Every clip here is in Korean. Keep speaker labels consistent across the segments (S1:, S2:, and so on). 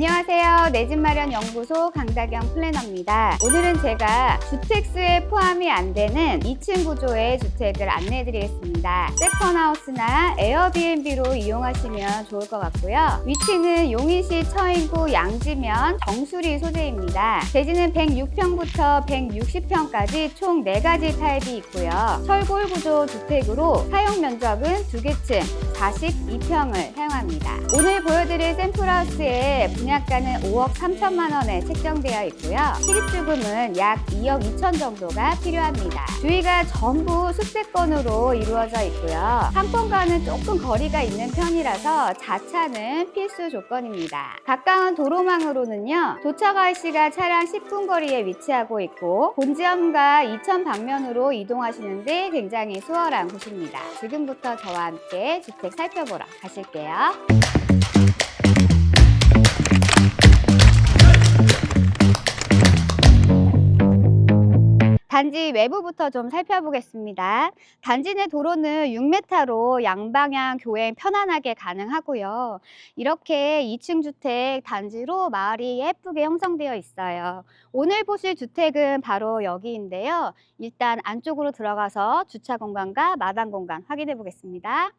S1: 안녕하세요. 내 집 마련 연구소 강다경 플래너입니다. 오늘은 제가 주택수에 포함이 안 되는 2층 구조의 주택을 안내해 드리겠습니다. 세컨하우스나 에어비앤비로 이용하시면 좋을 것 같고요. 위치는 용인시 처인구 양지면 정수리 소재입니다. 대지는 106평부터 160평까지 총 4가지 타입이 있고요. 철골 구조 주택으로 사용 면적은 2개층 42평을 사용합니다. 오늘 보여드릴 샘플하우스의 분양가는 5억 3천만 원에 책정되어 있고요. 실입주금은 약 2억 2천 정도가 필요합니다. 주위가 전부 수채권으로 이루어져 있고요. 상권과는 조금 거리가 있는 편이라서 자차는 필수 조건입니다. 가까운 도로망으로는요. 도착 IC가 차량 10분 거리에 위치하고 있고 본지역과 이천 방면으로 이동하시는데 굉장히 수월한 곳입니다. 지금부터 저와 함께 주택 살펴보러 가실게요. 단지 외부부터 좀 살펴보겠습니다. 단지 내 도로는 6m로 양방향 교행 편안하게 가능하고요. 이렇게 2층 주택 단지로 마을이 예쁘게 형성되어 있어요. 오늘 보실 주택은 바로 여기인데요. 일단 안쪽으로 들어가서 주차 공간과 마당 공간 확인해 보겠습니다.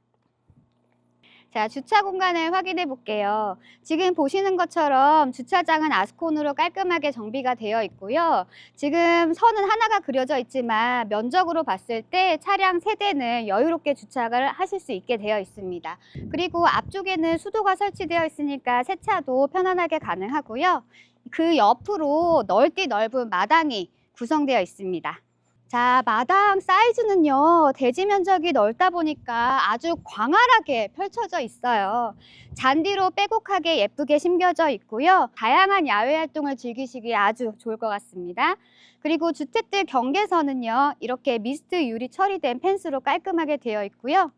S1: 자, 주차 공간을 확인해 볼게요. 지금 보시는 것처럼 주차장은 아스콘으로 깔끔하게 정비가 되어 있고요. 지금 선은 하나가 그려져 있지만 면적으로 봤을 때 차량 세대는 여유롭게 주차를 하실 수 있게 되어 있습니다. 그리고 앞쪽에는 수도가 설치되어 있으니까 세차도 편안하게 가능하고요. 그 옆으로 넓디 넓은 마당이 구성되어 있습니다. 자, 마당 사이즈는요, 대지 면적이 넓다 보니까 아주 광활하게 펼쳐져 있어요. 잔디로 빼곡하게 예쁘게 심겨져 있고요. 다양한 야외 활동을 즐기시기에 아주 좋을 것 같습니다. 그리고 주택들 경계선은요, 이렇게 미스트 유리 처리된 펜스로 깔끔하게 되어 있고요.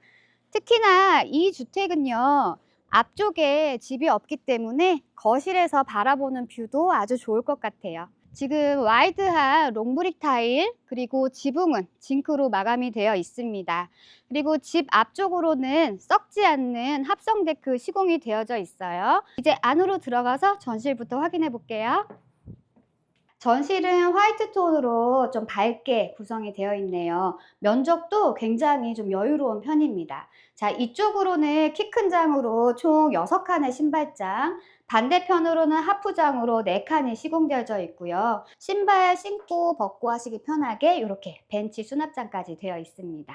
S1: 특히나 이 주택은요, 앞쪽에 집이 없기 때문에 거실에서 바라보는 뷰도 아주 좋을 것 같아요. 지금 와이드한 롱브릭 타일 그리고 지붕은 징크로 마감이 되어 있습니다. 그리고 집 앞쪽으로는 썩지 않는 합성 데크 시공이 되어져 있어요. 이제 안으로 들어가서 전실부터 확인해 볼게요. 전실은 화이트 톤으로 좀 밝게 구성이 되어 있네요. 면적도 굉장히 좀 여유로운 편입니다. 자, 이쪽으로는 키 큰 장으로 총 6칸의 신발장, 반대편으로는 하프장으로 4칸이 시공되어져 있고요. 신발 신고 벗고 하시기 편하게 이렇게 벤치 수납장까지 되어 있습니다.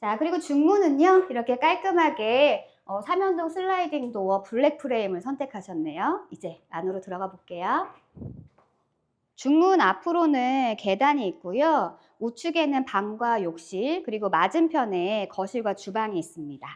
S1: 자, 그리고 중문은요, 이렇게 깔끔하게 어, 삼연동 슬라이딩 도어 블랙 프레임을 선택하셨네요. 이제 안으로 들어가 볼게요. 중문 앞으로는 계단이 있고요. 우측에는 방과 욕실, 그리고 맞은편에 거실과 주방이 있습니다.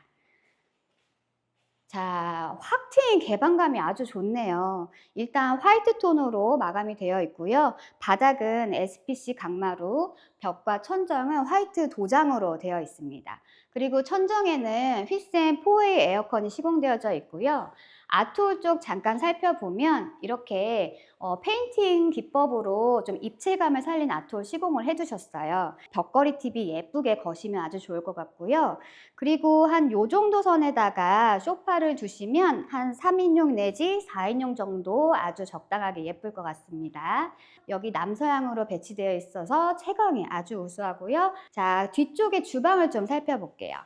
S1: 자, 확 트인 개방감이 아주 좋네요. 일단 화이트 톤으로 마감이 되어 있고요. 바닥은 SPC 강마루, 벽과 천정은 화이트 도장으로 되어 있습니다. 그리고 천정에는 휘센 4A 에어컨이 시공되어져 있고요. 아트홀 쪽 잠깐 살펴보면 이렇게 어, 페인팅 기법으로 좀 입체감을 살린 아트홀 시공을 해두셨어요. 벽걸이 TV 예쁘게 거시면 아주 좋을 것 같고요. 그리고 한 요 정도 선에다가 소파를 두시면 한 3인용 내지 4인용 정도 아주 적당하게 예쁠 것 같습니다. 여기 남서향으로 배치되어 있어서 채광이 아주 우수하고요. 자, 뒤쪽에 주방을 좀 살펴볼게요.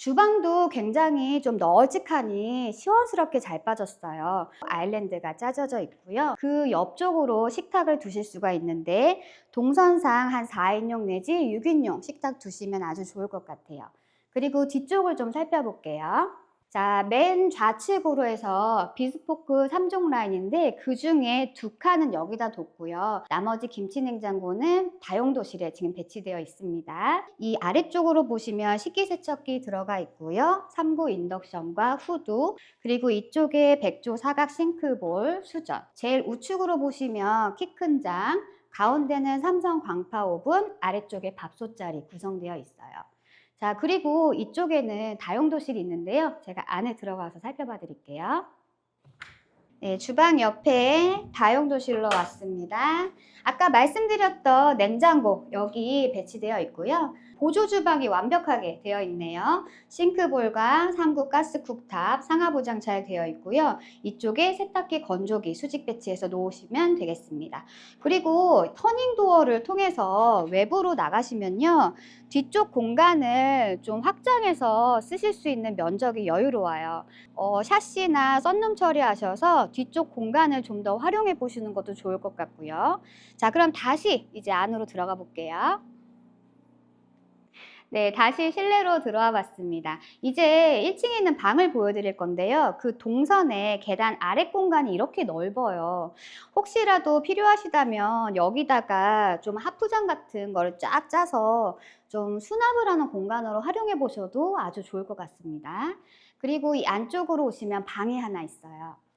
S1: 주방도 굉장히 좀 널찍하니 시원스럽게 잘 빠졌어요. 아일랜드가 짜져져 있고요. 그 옆쪽으로 식탁을 두실 수가 있는데 동선상 한 4인용 내지 6인용 식탁 두시면 아주 좋을 것 같아요. 그리고 뒤쪽을 좀 살펴볼게요. 자, 맨 좌측으로 해서 비스포크 3종 라인인데 그 중에 두 칸은 여기다 뒀고요. 나머지 김치 냉장고는 다용도실에 지금 배치되어 있습니다. 이 아래쪽으로 보시면 식기세척기 들어가 있고요. 3구 인덕션과 후드, 그리고 이쪽에 백조 사각 싱크볼, 수전. 제일 우측으로 보시면 키 큰 장, 가운데는 삼성 광파 오븐, 아래쪽에 밥솥 자리 구성되어 있어요. 자, 그리고 이쪽에는 다용도실이 있는데요. 제가 안에 들어가서 살펴봐 드릴게요. 네, 주방 옆에 다용도실로 왔습니다. 아까 말씀드렸던 냉장고 여기 배치되어 있고요. 보조 주방이 완벽하게 되어 있네요. 싱크볼과 3구 가스 쿡탑 상하 보장 잘 되어 있고요. 이쪽에 세탁기 건조기 수직 배치해서 놓으시면 되겠습니다. 그리고 터닝 도어를 통해서 외부로 나가시면요. 뒤쪽 공간을 좀 확장해서 쓰실 수 있는 면적이 여유로워요. 어, 샤시나 썬룸 처리하셔서 뒤쪽 공간을 좀 더 활용해 보시는 것도 좋을 것 같고요. 자, 그럼 다시 이제 안으로 들어가 볼게요. 네, 다시 실내로 들어와 봤습니다. 이제 1층에 있는 방을 보여드릴 건데요. 그 동선에 계단 아래 공간이 이렇게 넓어요. 혹시라도 필요하시다면 여기다가 좀 하프장 같은 거를 쫙 짜서 좀 수납을 하는 공간으로 활용해 보셔도 아주 좋을 것 같습니다. 그리고 이 안쪽으로 오시면 방이 하나 있어요.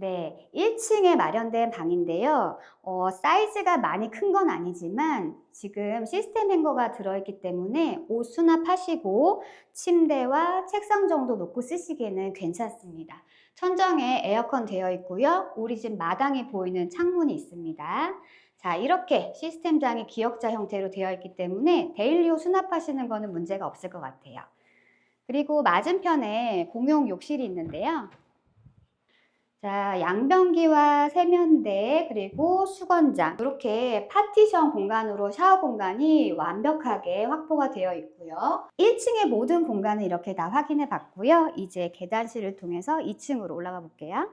S1: 네, 1층에 마련된 방인데요. 어, 사이즈가 많이 큰 건 아니지만 지금 시스템 행거가 들어있기 때문에 옷 수납하시고 침대와 책상 정도 놓고 쓰시기에는 괜찮습니다. 천정에 에어컨 되어 있고요. 우리 집 마당이 보이는 창문이 있습니다. 자, 이렇게 시스템장이 기역자 형태로 되어 있기 때문에 데일리로 수납하시는 거는 문제가 없을 것 같아요. 그리고 맞은편에 공용 욕실이 있는데요. 자, 양변기와 세면대 그리고 수건장 이렇게 파티션 공간으로 샤워 공간이 완벽하게 확보가 되어 있고요. 1층의 모든 공간을 이렇게 다 확인해 봤고요. 이제 계단실을 통해서 2층으로 올라가 볼게요.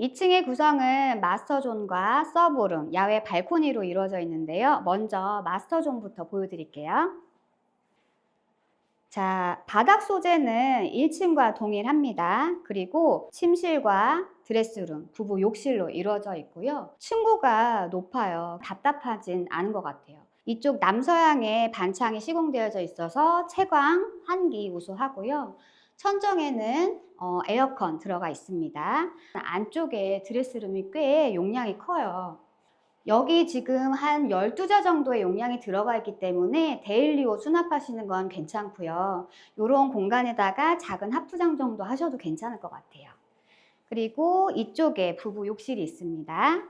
S1: 2층의 구성은 마스터존과 서브룸, 야외 발코니로 이루어져 있는데요. 먼저 마스터존부터 보여드릴게요. 자, 바닥 소재는 1층과 동일합니다. 그리고 침실과 드레스룸, 부부 욕실로 이루어져 있고요. 층고가 높아요. 답답하진 않은 것 같아요. 이쪽 남서향에 반창이 시공되어져 있어서 채광, 환기 우수하고요. 천정에는 어, 에어컨 들어가 있습니다. 안쪽에 드레스룸이 꽤 용량이 커요. 여기 지금 한 12자 정도의 용량이 들어가 있기 때문에 데일리 옷 수납하시는 건 괜찮고요. 이런 공간에다가 작은 하프장 정도 하셔도 괜찮을 것 같아요. 그리고 이쪽에 부부 욕실이 있습니다.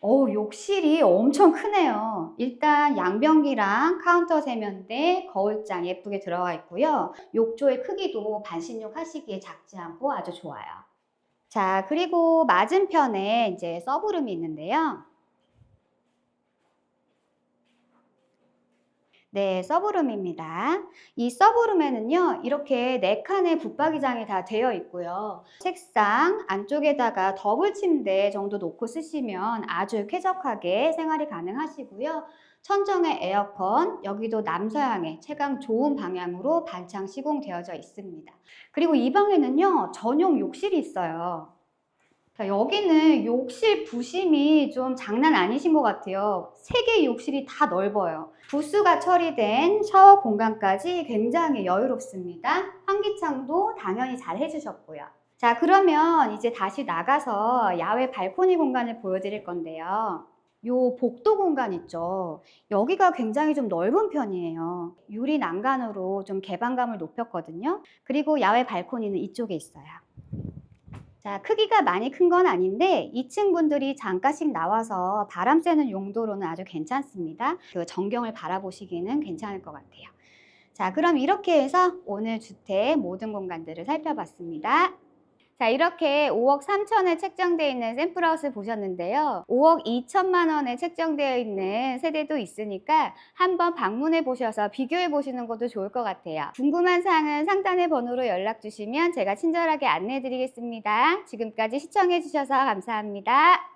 S1: 오, 욕실이 엄청 크네요. 일단 양변기랑 카운터 세면대, 거울장 예쁘게 들어가 있고요. 욕조의 크기도 반신욕 하시기에 작지 않고 아주 좋아요. 자, 그리고 맞은편에 이제 서브룸이 있는데요. 네, 서브룸입니다. 이 서브룸에는요, 이렇게 네 칸의 붙박이장이 다 되어 있고요. 책상 안쪽에다가 더블 침대 정도 놓고 쓰시면 아주 쾌적하게 생활이 가능하시고요. 천정에 에어컨, 여기도 남서향에 채광 좋은 방향으로 반창 시공되어져 있습니다. 그리고 이 방에는요, 전용 욕실이 있어요. 자, 여기는 욕실 부심이 좀 장난 아니신 것 같아요. 세 개의 욕실이 다 넓어요. 부스가 처리된 샤워 공간까지 굉장히 여유롭습니다. 환기창도 당연히 잘 해주셨고요. 자, 그러면 이제 다시 나가서 야외 발코니 공간을 보여드릴 건데요. 요 복도 공간 있죠. 여기가 굉장히 좀 넓은 편이에요. 유리 난간으로 좀 개방감을 높였거든요. 그리고 야외 발코니는 이쪽에 있어요. 자, 크기가 많이 큰 건 아닌데 2층 분들이 잠깐씩 나와서 바람 쐬는 용도로는 아주 괜찮습니다. 그 전경을 바라보시기는 괜찮을 것 같아요. 자, 그럼 이렇게 해서 오늘 주택 모든 공간들을 살펴봤습니다. 자, 이렇게 5억 3천에 책정되어 있는 샘플하우스 보셨는데요. 5억 2천만 원에 책정되어 있는 세대도 있으니까 한번 방문해 보셔서 비교해 보시는 것도 좋을 것 같아요. 궁금한 사항은 상단의 번호로 연락 주시면 제가 친절하게 안내해 드리겠습니다. 지금까지 시청해 주셔서 감사합니다.